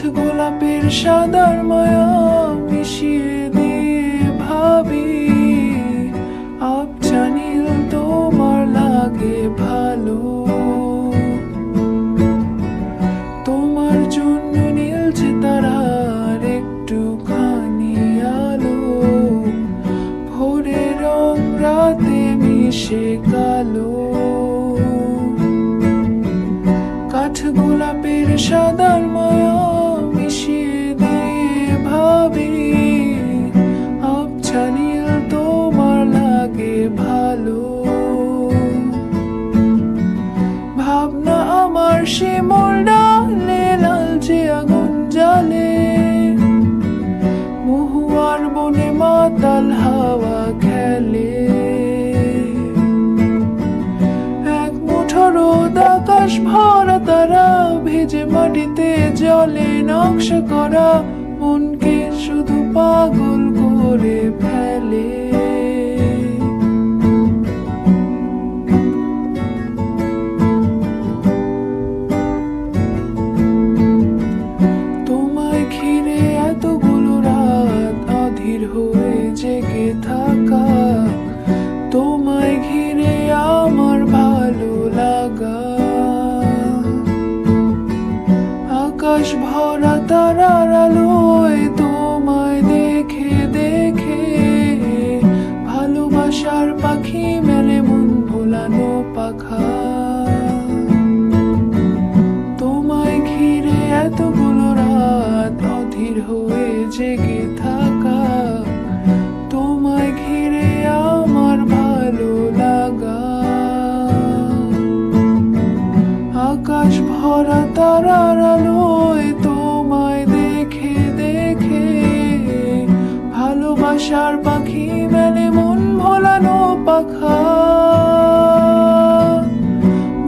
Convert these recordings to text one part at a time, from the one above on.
কাঠ গোলাপের সাদার মায়া মিশিয়ে দিয়ে ভাবি আবছা নীল তোমার লাগে ভালো। তোমার জন্য নীলছে তারার একটুখানি আলো, ভোরের রং রাতে মিশে কালো। কাঠ গোলাপের সাদার আমার শিমল ডালে, লালচে আগুন জ্বালে। মহুয়ার বনে মাতাল হাওয়া খেলে। এক মুঠো আকাশ ভরা তারা ভেজে মাটিতে জলে, নকশা করা মনকে শুধু পাগল করে ফেলে। ভরা তারার আলোয় তোমায় দেখে দেখে ভালোবাসার পাখি মেলে মন ভোলানো পাখা। তোমায় ঘিরে এতগুলো রাত অধীর হয়ে জেগে থাকা। তোমায় ঘিরে আমার ভালো লাগা। আকাশ ভরা তারার আলোয় ভালোবাসার পাখি মেলে মন ভোলানো পাখা।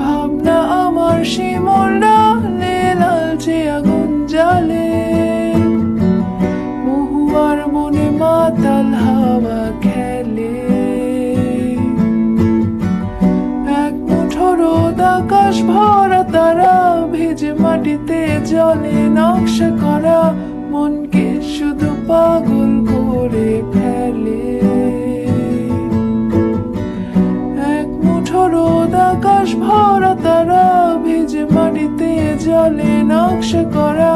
ভাবনা আমার শিমল ডালে, লালচে আগুন জ্বালে। মহুয়ার মনে মাতাল হাওয়া খেলে। এক মুঠো রোদ আকাশ ভরা তারা ভেজে মাটিতে জলে, নকশা করা মনকে শুধু পাগল আকাশ ভরা তারা ভেজে মাটিতে জলে নকশা করা।